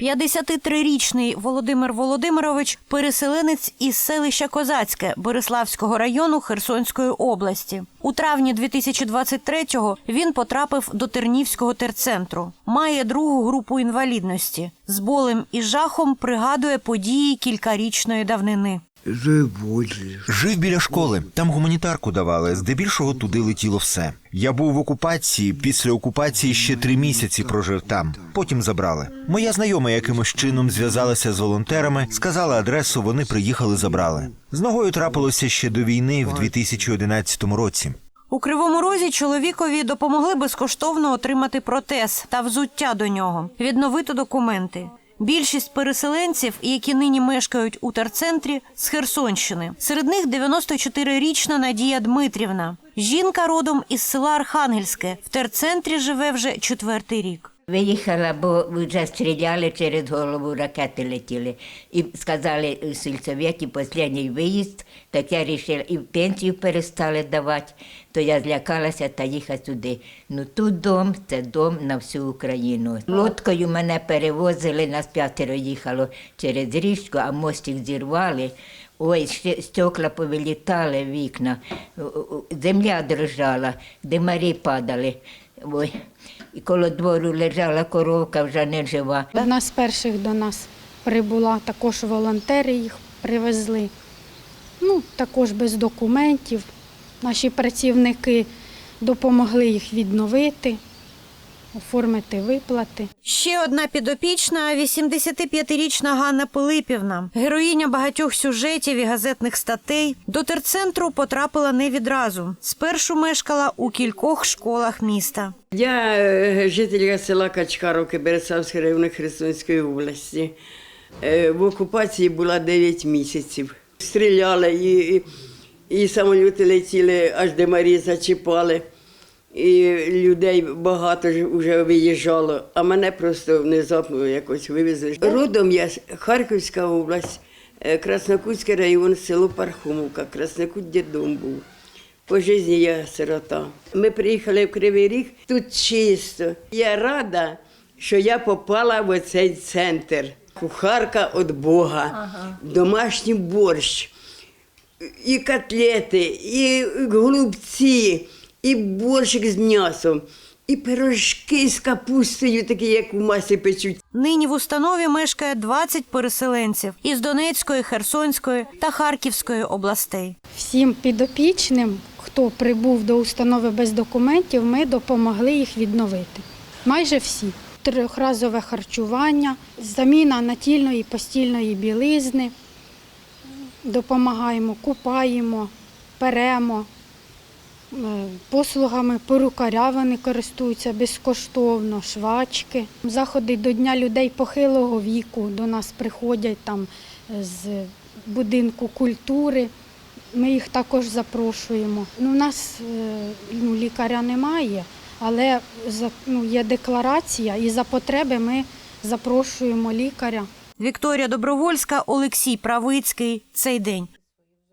53-річний Володимир Володимирович переселенець із селища Козацьке Бориславського району Херсонської області. У травні 2023-го він потрапив до Тернівського терцентру. Має другу групу інвалідності. З болем і жахом пригадує події кількарічної давнини. Жив біля школи, там гуманітарку давали. Здебільшого туди летіло все. Я був в окупації. Після окупації ще три місяці прожив там. Потім забрали. Моя знайома якимось чином зв'язалася з волонтерами, сказала адресу. Вони приїхали, забрали. З ногою трапилося ще до війни в 2011 році. У Кривому Розі чоловікові допомогли безкоштовно отримати протез та взуття до нього, відновити документи. Більшість переселенців, які нині мешкають у терцентрі, з Херсонщини. Серед них 94-річна Надія Дмитрівна. Жінка родом із села Архангельське. В терцентрі живе вже четвертий рік. Виїхала, бо вже стріляли через голову, ракети летіли. І сказали у сільсовєті останній виїзд, так я вирішила, і пенсію перестали давати, то я злякалася та їхала сюди. Ну тут дом, це дом на всю Україну. Лодкою мене перевозили, нас п'ятеро їхало через річку, а мостик зірвали. Ой, стекла повилітали, вікна, о- о- земля дрожала, димарі падали. Ой. І коло двору лежала коровка, вже не жива. Одна з перших до нас прибула, також волонтери їх привезли. Ну, також без документів. Наші працівники допомогли їх відновити, оформити виплати. Ще одна підопічна 85-річна Ганна Пилипівна, героїня багатьох сюжетів і газетних статей. До терцентру потрапила не відразу. Спершу мешкала у кількох школах міста. Я е, жителька села Качкаровки Бересавської району Херсонської області. Е, В окупації була 9 місяців. Стріляли і, і, і самоліти летіли, аж де Марі зачіпали. І людей багато ж вже виїжджало, а мене просто внезапно якось вивезли. Родом я Харківська область, е, Краснокутський район, село Пархомовка, Краснокут дідом був. По житті я сирота. Ми приїхали в Кривий Ріг, тут чисто. Я рада, що я попала в цей центр. Кухарка від Бога, домашній борщ, і котлети, і голубці, і борщик з м'ясом, і пирожки з капустою, такі, як у масі печуть. Нині в установі мешкає 20 переселенців із Донецької, Херсонської та Харківської областей. Всім підопічним, хто прибув до установи без документів, ми допомогли їх відновити. Майже всі. Трьохразове харчування, заміна натільної постільної білизни. Допомагаємо, купаємо, перемо. Е, Послугами порукаря вони користуються безкоштовно, швачки. Заходи до Дня людей похилого віку до нас приходять там е, з будинку культури. Ми їх також запрошуємо. Ну, у нас е, ну, лікаря немає, але ну, є декларація, і за потреби ми запрошуємо лікаря. Вікторія Добровольська, Олексій Правицький. Цей день.